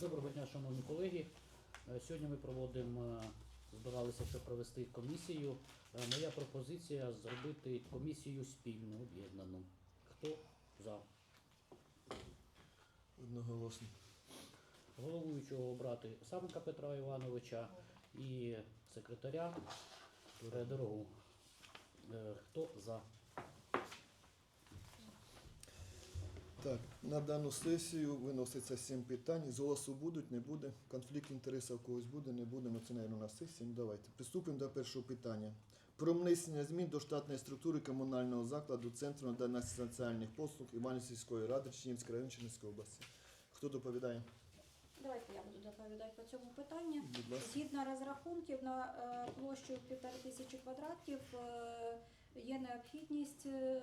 Доброго дня, шановні колеги. Е, Сьогодні ми проводимо, е, збиралися, щоб провести комісію. Е, Моя пропозиція зробити комісію спільну, об'єднану. Хто за? Одноголосно. Головуючого обрати Савенка Петра Івановича і секретаря Дорогу. Хто за? Так, на дану сесію виноситься сім питань. З голосу будуть, не буде. Конфлікт інтересів когось буде, не буде. Ну, це, мабуть, на сесії. Ну, давайте. Приступимо до першого питання. Про внесення змін до штатної структури комунального закладу Центру надання соціальних послуг Іванівської сільської ради Чинівської району Чернівської області. Хто доповідає? Давайте я буду доповідати по цьому питанню. Будь ласка. Згідно розрахунків на е, площу півтори тисячі квадратів е, є необхідність е,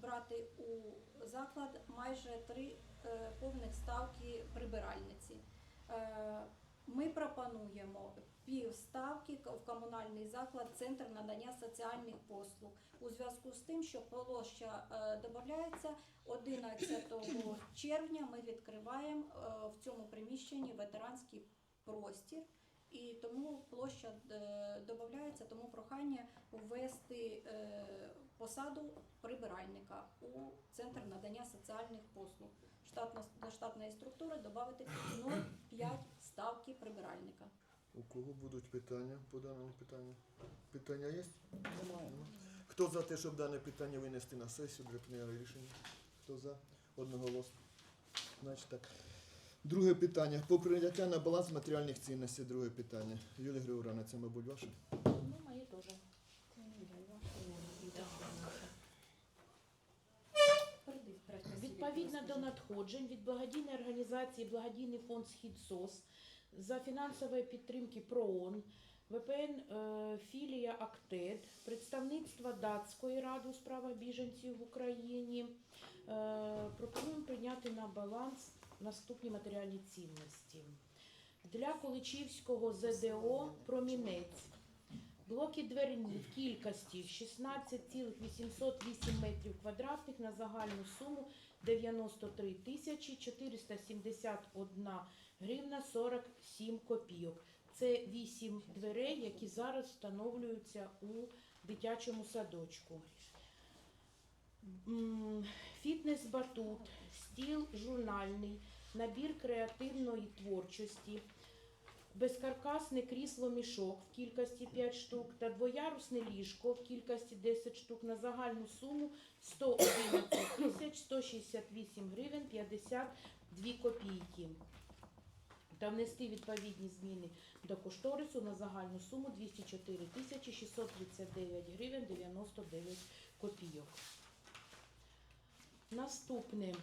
брати у заклад майже три е, повних ставки прибиральниці. Е, Ми пропонуємо пів ставки в комунальний заклад Центр надання соціальних послуг у зв'язку з тим, що площа е, додається 11 червня. Ми відкриваємо в цьому приміщенні ветеранський простір. І тому площа е, додається, тому прохання ввести е, посаду прибиральника у центр надання соціальних послуг. Штатно, до штатної структури додати 0,5 ставки прибиральника. У кого будуть питання по даному питанню? Питання є? Немає. Хто за те, щоб дане питання винести на сесію для прийняття рішення? Хто за? Одноголосно. Значить так. Друге питання. По прийняття на баланс матеріальних цінностей. Друге питання. Юлія Григорівна, це, мабуть, ваше? Ну, моє теж. Відповідно до надходжень від благодійної організації Благодійний фонд Схід СОС за фінансової підтримки ПРООН, ВПН е, філія АКТЕД, представництва Датської ради у справах біженців в Україні е, пропонуємо прийняти на баланс наступні матеріальні цінності. Для Количівського ЗДО Промінець Блоки дверні в кількості 16,808 метрів квадратних на загальну суму 93 тисячі 471 гривна 47 копійок. Це 8 дверей, які зараз встановлюються у дитячому садочку. Фітнес-батут, стіл журнальний, набір креативної творчості, безкаркасне крісло мішок в кількості 5 штук та двоярусне ліжко в кількості 10 штук на загальну суму 111 тисяч 168 гривень 52 копійки. Та внести відповідні зміни до кошторису на загальну суму 204 тисячі 639 гривень 99 копійок. Наступне.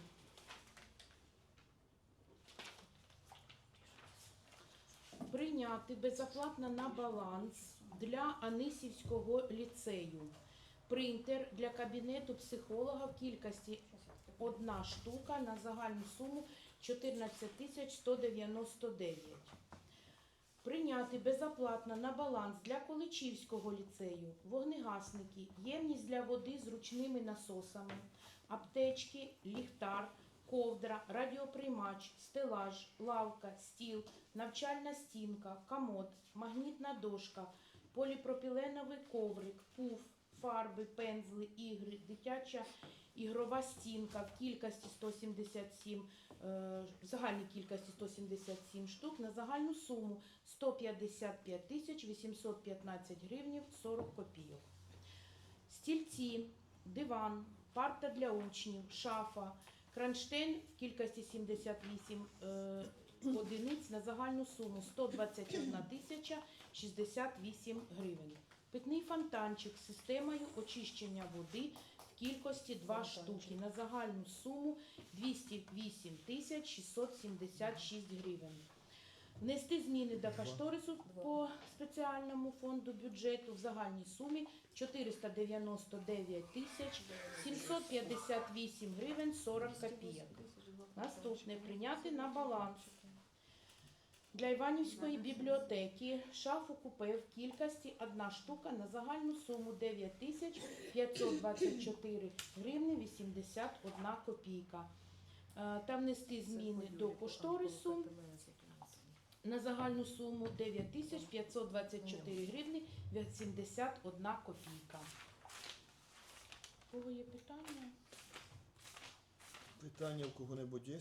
Прийняти безоплатно на баланс для Анисівського ліцею. Принтер для кабінету психолога в кількості одна штука на загальну суму 14 тисяч 199. Прийняти безоплатно на баланс для Количівського ліцею вогнегасники, ємність для води з ручними насосами, аптечки, ліхтар, ковдра, радіоприймач, стелаж, лавка, стіл, навчальна стінка, комод, магнітна дошка, поліпропіленовий коврик, пуф, фарби, пензли, ігри, дитяча ігрова стінка в кількості 177, е, в загальній кількості 177 штук на загальну суму 155 тисяч 815 гривнів 40 копійок. Стільці, диван, парта для учнів, шафа, кронштейн в кількості 78 е, одиниць на загальну суму 121 тисяча 68 гривень. Питний фонтанчик з системою очищення води в кількості 2 штуки на загальну суму 208 тисяч 676 гривень. Внести зміни до кошторису по спеціальному фонду бюджету в загальній сумі 499 тисяч 758 гривень 40 копійок. Наступне прийняти на баланс для Іванівської бібліотеки шафу купе в кількості одна штука на загальну суму 9 тисяч 524 гривни 81 копійка. Е, Та внести зміни до кошторису на загальну суму 9524 гривні 81 копійка. У кого є питання? Питання в кого-небудь є?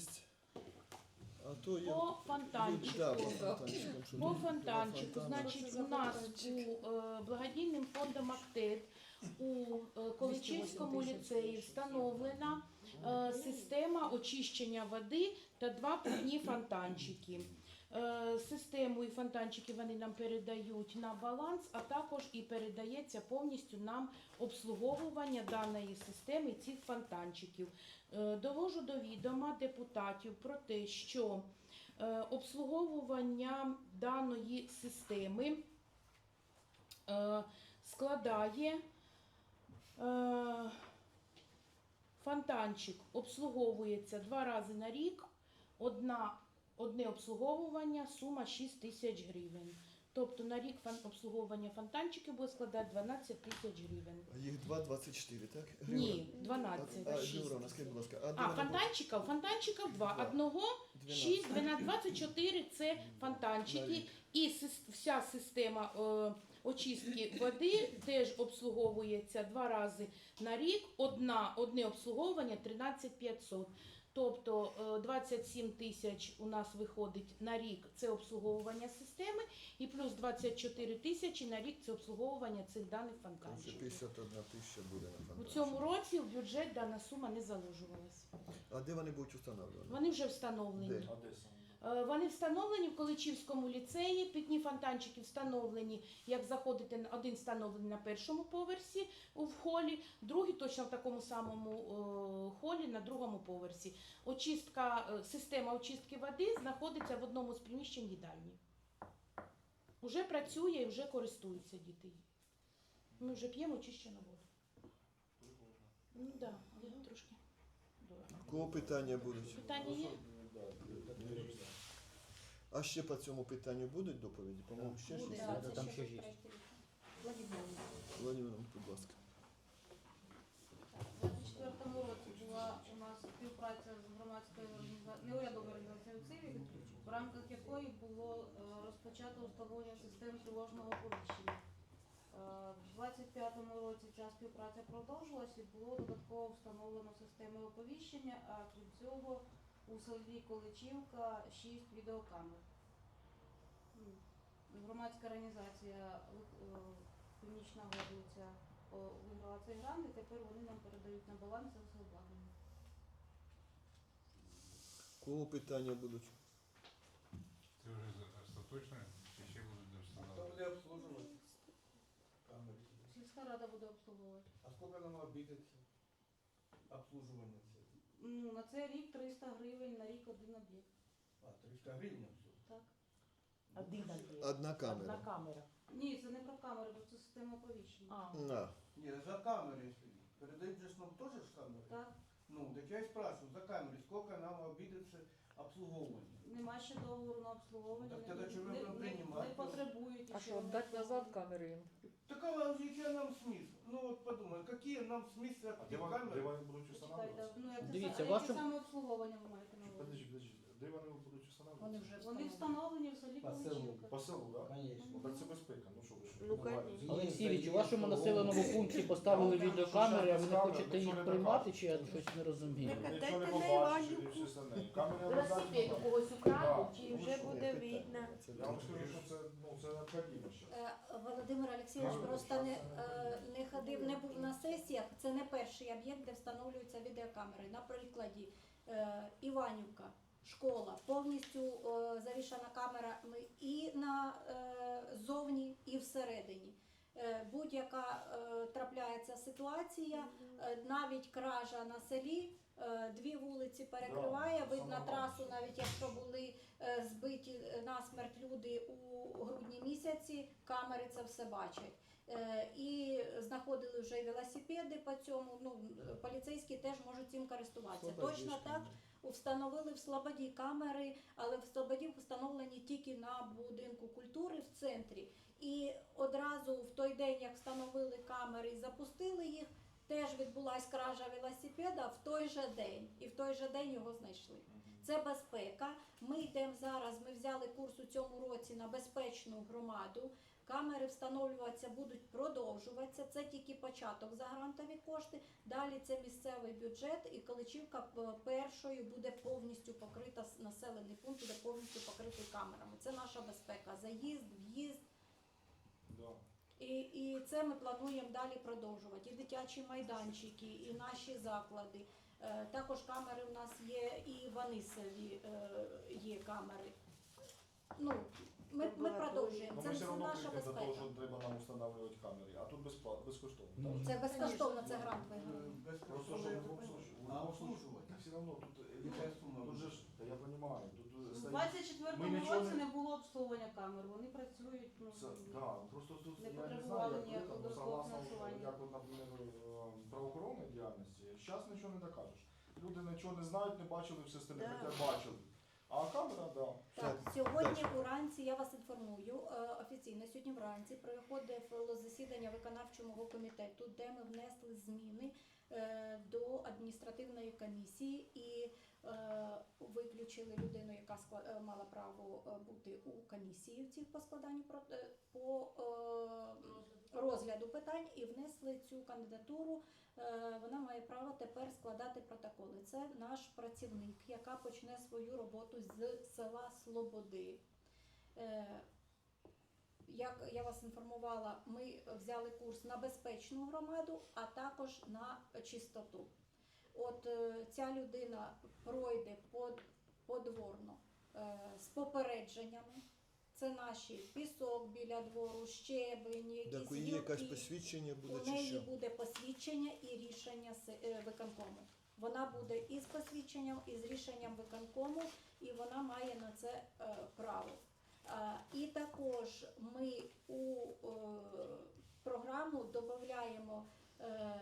А то я... По фонтанчику. Да, по фонтанчикам. що По фонтанчику, значить, у нас у е, благодійним фондом Актет у е, Количівському ліцеї встановлена е, система очищення води та два питні фонтанчики. Е, Систему і фонтанчики вони нам передають на баланс, а також і передається повністю нам обслуговування даної системи цих фонтанчиків. Е, Довожу до відома депутатів про те, що е, обслуговування даної системи складає фонтанчик обслуговується два рази на рік, одна, одне обслуговування, сума 6 тисяч гривень. Тобто на рік обслуговування фонтанчиків буде складати 12 тисяч гривень. А їх 2,24, так? Ні, А, 12. а. Григорівна, скажіть, будь ласка, а, А, фонтанчиків? Фонтанчиків два. Одного будуть? 6, 12, 24 це фонтанчики. І вся система е, очистки води теж обслуговується два рази на рік. Одна, одне обслуговування 13 500. Тобто е, 27 тисяч у нас виходить на рік це обслуговування системи, і плюс 24 тисячі на рік це обслуговування цих даних фонтанчиків. 51 тисяча буде на У цьому році в бюджет дана сума не заложувалась. А де вони будуть встановлені? Вони вже встановлені. Де? Е, Вони встановлені в Количівському ліцеї. Питні фонтанчики встановлені, як заходите на- один встановлений на першому поверсі в холі, другий точно в такому самому е, холі на другому поверсі. Очистка, е, система очистки води знаходиться в одному з приміщень їдальні. Уже працює і вже користуються діти. Ми вже п'ємо очищену воду. Ну так, да, але трошки Кого питання будуть? Питання є? А ще по цьому питанню будуть доповіді? По-моєму, ще щось. Да, це там ще є. Владимир, будь ласка. У 2024 році була у нас співпраця з громадською організацією, неурядовою організацією «Цивік», в рамках якої було е, розпочато встановлення систем тривожного оповіщення. Е, В 2025 році ця співпраця продовжилась і було додатково встановлено системи оповіщення, а крім цього у селі Количівка 6 відеокамер. Громадська організація е, Північна Горлиця о, виграла цей грант, і тепер вони нам передають на баланс все обладнання. Кого питання будуть? Це вже остаточно, чи ще будуть будет обслуживать камеры? Сільська рада буде обслуговувати. А сколько нам обидится обслуживание? всё? Ну, на цей рік 300 гривень на рік один об'єкт. А, 300 гривен все. Так? Один об'єкт. Одна камера. Одна камера. Ні, це не про камери, бо це система оповіщення. А. На. Не, за камеры, если передают же ж нам тоже ж камеры. Так, Ну, так я и спрашиваю, за камеры, сколько нам обидится обслуговывание? нема ще договору на обслуговування. Так не- тоді чому не, ви не, приймаєте? не потребують. А ще що, вони дати назад обслуговування. камери їм? Так а какие нам смысл? Ну вот подумай, какие нам смысл А де вони, де камеры? вони будуть Почекайте, встановлюватися? ну, як це Дивіться, са- вашу- яке саме обслуговування ви маєте на увазі? Подожди, подожди, де вони будуть встановлюватися? Вони встановлені в селі По селу. Количівка. По селу, так? Конечно. Ну, так це безпека, ну що ви ж. Ну. Олексійович, у вашому населеному пункті поставили відеокамери, а ви не хочете їх приймати, чи я щось не розумію? Нічого не побачиш, і все остальне. Камери Велосипед у когось украли, чи Ну, вже буде видно. Я вам скажу, що це, ну, це необхідно. Е, Володимир Олексійович просто не, е, не ходив, не був на сесіях. Це не перший об'єкт, де встановлюються відеокамери. На прикладі е, Іванівка, школа, повністю е, завішана камерами і на е, зовні, і всередині. Е, Будь-яка е, трапляється ситуація, е, навіть кража на селі, е, дві вулиці перекриває, Да, видно саме трасу, навіть якщо були е, збиті е, насмерть люди у грудні місяці, камери це все бачать. Е, І знаходили вже велосипеди по цьому. Ну поліцейські теж можуть цим користуватися. Точно так. Встановили в Слободі камери, але в Слободі встановлені тільки на будинку культури в центрі. І одразу в той день, як встановили камери і запустили їх, теж відбулася кража велосипеда в той же день, і в той же день його знайшли. Це безпека. Ми йдемо зараз. Ми взяли курс у цьому році на безпечну громаду. Камери встановлюватися будуть продовжуватися. Це тільки початок за грантові кошти. Далі це місцевий бюджет, і Каличівка е, першою буде повністю покрита населений пункт, буде повністю покритий камерами. Це наша безпека. Заїзд, в'їзд. І, і це ми плануємо далі продовжувати. І дитячі майданчики, і наші заклади. Е, також камери у нас є, і в Анисові е, є камери. Ну, ми, ми продовжуємо. Ну, Це, ми все одно наша прийдемо до того, безпека. що треба нам встановлювати камери, а тут безплатно, безкоштовно. Так? Це безкоштовно, це грант Е, виграв. Просто щоб Безкоштовно не на обслужувати. Все одно тут, е, Яка сума? тут же ж, та я розумію, тут е, У стоїть 24 Ми нічого році не- не було обслуговування камер. Вони працюють ну, Це, да, просто тут Не я не знаю, потребували як ніякого ну, согласно, фінансування. як от, наприклад, е, правоохоронної діяльності, зараз нічого не докажеш. Люди нічого не знають, не бачили в системі, Да. хоча бачили. А камера, да. Так, Так, сьогодні дальше. уранці я вас інформую е, офіційно. Сьогодні вранці проходило засідання виконавчого комітету, де ми внесли зміни е, до адміністративної комісії і е, виключили людину, яка скла- е, мала право е, бути у комісії в цих по складанню про- е, по е, розгляду питань і внесли цю кандидатуру. Е, Вона має право тепер складати протоколи. Це наш працівник, яка почне свою роботу з села Слободи. Е, Як я вас інформувала, ми взяли курс на безпечну громаду, а також на чистоту. От е, ця людина пройде под, подворно з попередженнями. Це наші пісок біля двору, щебень, якісь Так її якесь посвідчення буде У чи неї що? буде посвідчення і рішення с- е, виконкому. Вона буде і з посвідченням, і з рішенням виконкому, і вона має на це е, право. А, і також ми у е, програму додаємо. Е,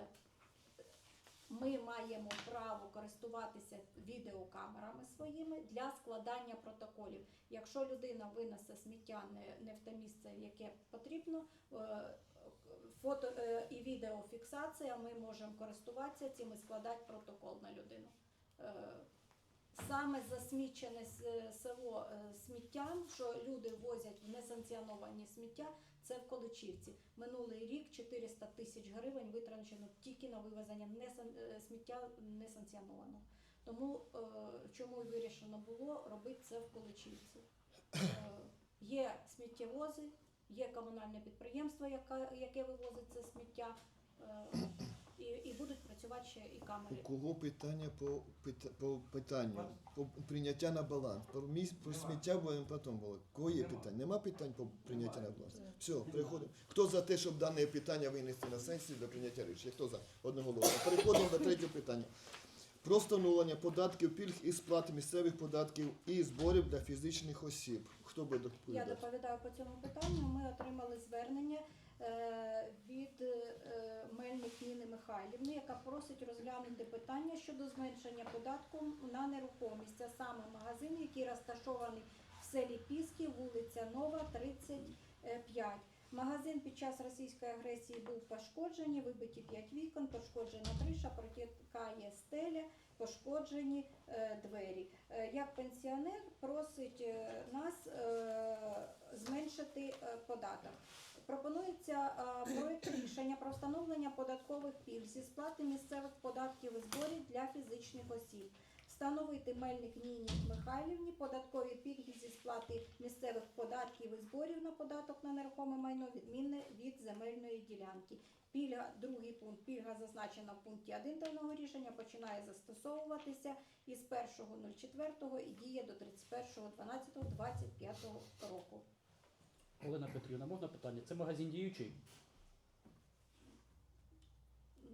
ми маємо право користуватися відеокамерами своїми для складання протоколів. Якщо людина винесе сміття не, в те місце, яке потрібно, е, фото е, і відеофіксація, ми можемо користуватися цим і складати протокол на людину. Е, Саме засмічене село е, сміттям, що люди возять в несанкціоновані сміття, це в Количівці. Минулий рік 400 тисяч гривень витрачено тільки на вивезення е, сміття несанкціоновано. Тому е, чому і вирішено було робити це в Количівці. Е, є сміттєвози, є комунальне підприємство, яке вивозить це сміття, е, і, і будуть працювати ще і У кого питання по, пита- по питанню, по прийняття на баланс? Про, міс, про Нема. сміття будемо потім було. Кого є Нема. питання? Нема питань по прийняття на баланс? Все, переходимо. Хто за те, щоб дане питання винести на сесію до прийняття рішення? Хто за? Одноголосно. Переходимо до третього питання. Про встановлення податків, пільг і сплати місцевих податків і зборів для фізичних осіб. Хто буде Я доповідати? доповідаю по цьому питанню. Ми отримали звернення від е, Мельник Ніни Михайлівни, яка просить розглянути питання щодо зменшення податку на нерухомість, а саме магазин, який розташований в селі Піски, вулиця Нова, 35. Магазин під час російської агресії був пошкоджений, вибиті 5 вікон, пошкоджена криша, протікає стеля, пошкоджені е, двері. Е, як пенсіонер просить е, нас е, зменшити е, податок. Пропонується е, проект рішення про встановлення податкових пільг зі сплати місцевих податків і зборів для фізичних осіб. Встановити Мельник Ніні Михайлівні податкові пільги зі сплати місцевих податків і зборів на податок на нерухоме майно відмінне від земельної ділянки. Пільга, другий пункт, пільга зазначена в пункті 1 даного рішення, починає застосовуватися із 1.04 і діє до 31.12.25 року. Олена Петрівна, можна питання? Це магазин діючий?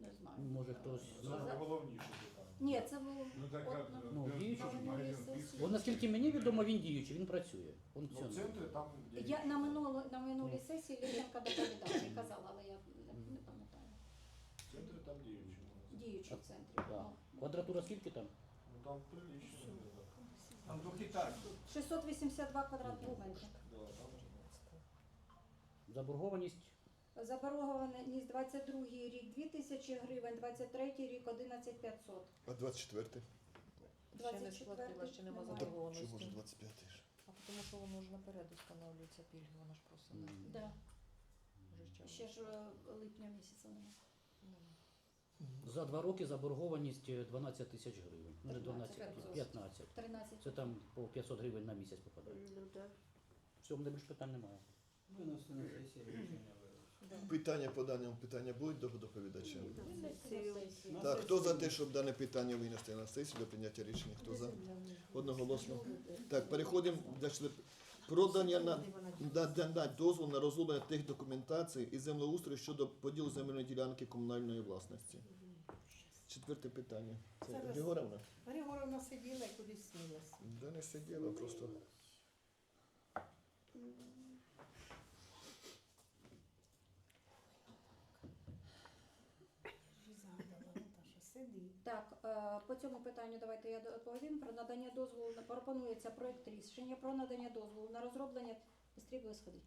Не знаю. Може хтось Це знає? найголовніше питання. Ні, це було Ну так, як, ну, Ну, де- діючий магазин магазин. Бо наскільки мені відомо, він діючий, він працює. Ну, в функціонує. центрі там де я на минуло на минулій сесії Лещенка доповідала і казала, але я не, не пам'ятаю. в центрі там магазин. Діючий в центрі. Да. Ну, Квадратура скільки там? Ну там прилично. да. Там двухэтажка. 682 квадратних метри. Заборгованість Заборгованість 22 рік 2000 гривень, 23 рік 11 500. А 24 Ще не сплатила, ще нема немає. Чи може заборгованості. 25 ж? А тому що воно ж на наперед встановлюється пільги, вона ж просто не М. Да. вже Ще ж е, липня місяця немає. За два роки заборгованість е, 12 тисяч гривень. Ну, Не 12, 15. 15. 13. Це там по 500 гривень на місяць попадає. Все, мене більше питань немає. Виносити на сесію рішення. Питання по даному питанню будуть до доповідача? На сесію. Так, хто за те, щоб дане питання винести на сесію для прийняття рішення? Хто за? Одноголосно. Так, переходимо до продання на надання дозволу на розроблення тих документацій і землеустрою щодо поділу земельної ділянки комунальної власності. Четверте питання. Це Зараз. Григорівна? Григорівна сиділа і кудись смілася. Да не сиділа, просто. Так, е, по цьому питанню давайте я доповім. Про надання дозволу пропонується проект рішення про надання дозволу на розроблення стрібли сходить.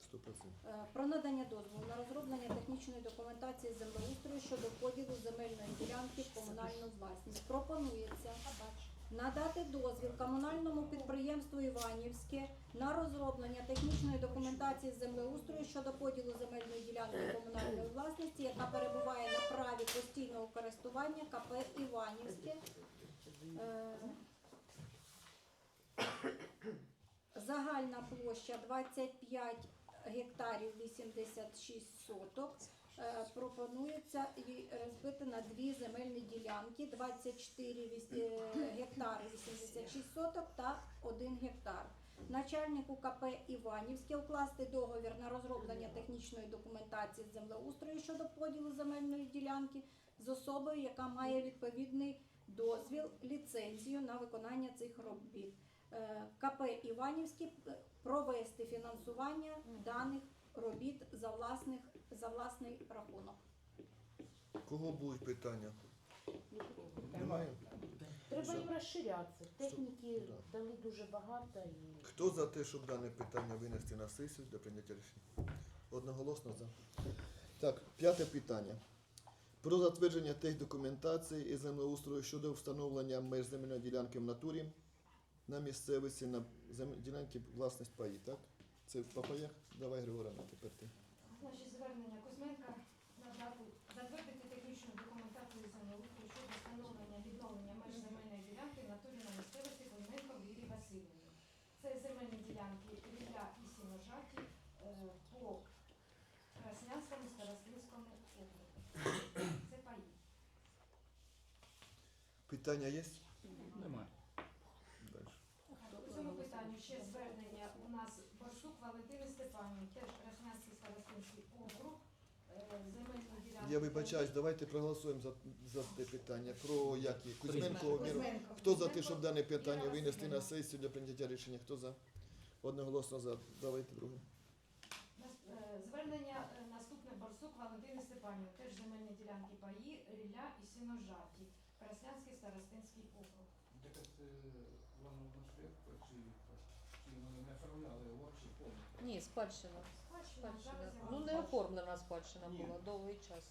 Сто процентів. Е, Про надання дозволу на розроблення технічної документації землеустрою щодо поділу земельної ділянки в комунальну власність. Пропонується надати дозвіл комунальному підприємству Іванівське на розроблення технічної документації землеустрою щодо поділу земельної ділянки комунальної власності, яка перебуває на праві постійного користування КП Іванівське. Е, Загальна площа 25 гектарів 86 соток. Е, Пропонується її розбити на дві земельні ділянки 24 віс- е, гектари 86 соток та 1 гектар. Начальнику КП Іванівське укласти договір на розроблення технічної документації землеустрою щодо поділу земельної ділянки з особою, яка має відповідний дозвіл, ліцензію на виконання цих робіт. Е, КП Іванівське провести фінансування даних робіт за власних за власний рахунок. Кого будуть питання? Немає? Треба їм розширятися. Техніки Да. дали дуже багато і Хто за те, щоб дане питання винести на сесію для прийняття рішення? Одноголосно за. Так, п'яте питання. Про затвердження тих документацій і землеустрою щодо встановлення меж земельної ділянки в натурі на місцевості на земель ділянки власність паї, так? Це по паях? Давай, Григорівна, тепер ти. Значить, звернення Кузьменка надати затвердити технічну документацію землеустрою щодо встановлення відновлення меж земельної ділянки в натурі на місцевості Кузьменко Вірі Васильівні. Це земельні ділянки Рілля і Сіножаті е, по Краснянському Старостинському округу. Це паї. Питання є? Немає. Далі. По цьому питанню ще звернення у Борсук Валентини Степанівни, теж Краснянський Старостинський округ, е, земельну ділянку. Я вибачаюсь, давайте проголосуємо за, за те питання. Про як є? Кузьменко. Кузьменко. Хто за те, щоб дане питання винести на сесію для прийняття рішення? Хто за? Одноголосно за. Давайте друге. Нас- е, Звернення е, наступне Барсук Валентини Степанівни, теж земельні ділянки паї, рілля і сіножаті, Краснянський Старостинський округ. Так це знайшли, чи, чи вони не оформляли общий повний? Ні, спадщина. Спадщина, спадщина. Ну не оформлена спадщина Ні. була довгий час.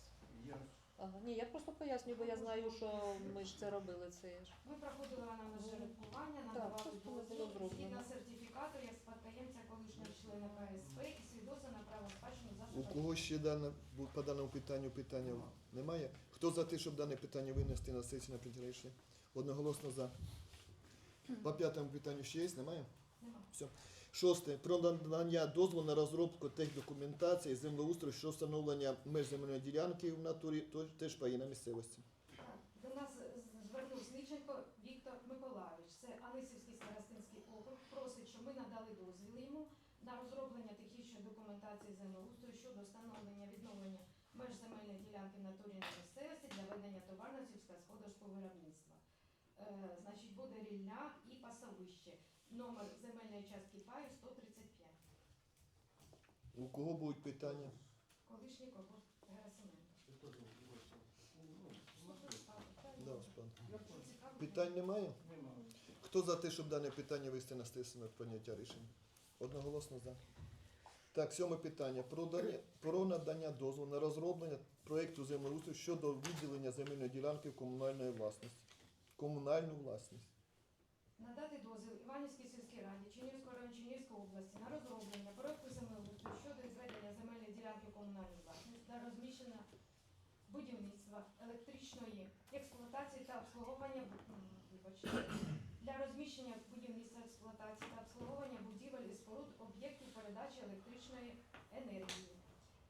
Я Ага, ні, я просто пояснюю, бо я знаю, що ми ж це робили це ж. Ми проходили аналіз жеребкування, Так, надавали просто було дозвіл зроблено. згідно сертифікату як спадкоємця колишнього члена КСП і свідоцтва на право спадщини за У кого ще дане, бу- по даному питанню питання немає? Хто за те, щоб дане питання винести на сесію на прийняття рішення? Одноголосно за. По п'ятому питанню ще є? Немає? Нема. Шосте. Про надання дозволу на розробку техдокументації землеустрою щодо встановлення меж земельної ділянки в натурі, то- теж паї на місцевості. До нас звернувся Ліченко Віктор Миколайович. Це Анисівський старостинський округ. Просить, щоб ми надали дозвіл йому на розроблення технічної документації землеустрою щодо встановлення відновлення меж земельної ділянки в натурі на місцевості для ведення товарного сільськогосподарського виробництва. Е, значить, буде рілля і пасовище. Номер земельної частки паю 135. У кого будуть питання? Колишній колгосп Герасименко. Да. Цікаво. Питань немає? Нема. Хто за те, щоб дане питання вести на на прийняття рішення? Одноголосно за. Так, сьоме питання. Про, дання, про надання дозволу на розроблення проєкту землеустрою щодо виділення земельної ділянки в комунальної власності. Комунальну власність надати дозвіл Іванівській сільській раді Чинівського району Чинівської області на розроблення порядку землеустрою щодо зведення земельної ділянки комунальної власності та розміщення будівництва електричної експлуатації та обслуговування вибачте, для розміщення будівництва експлуатації та обслуговування будівель і споруд об'єктів передачі електричної енергії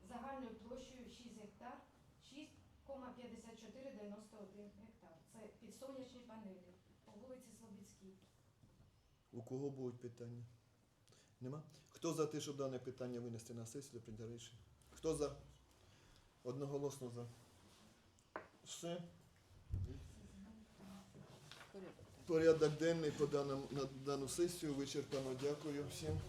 загальною площею 6 гектар 6,5491 гектар. Це підсонячні панелі кого будуть питання? Нема? Хто за те, щоб дане питання винести на сесію для прийняття рішення? Хто за? Одноголосно за. Все. Порядок. Денний по даному, на дану сесію вичерпано. Дякую всім.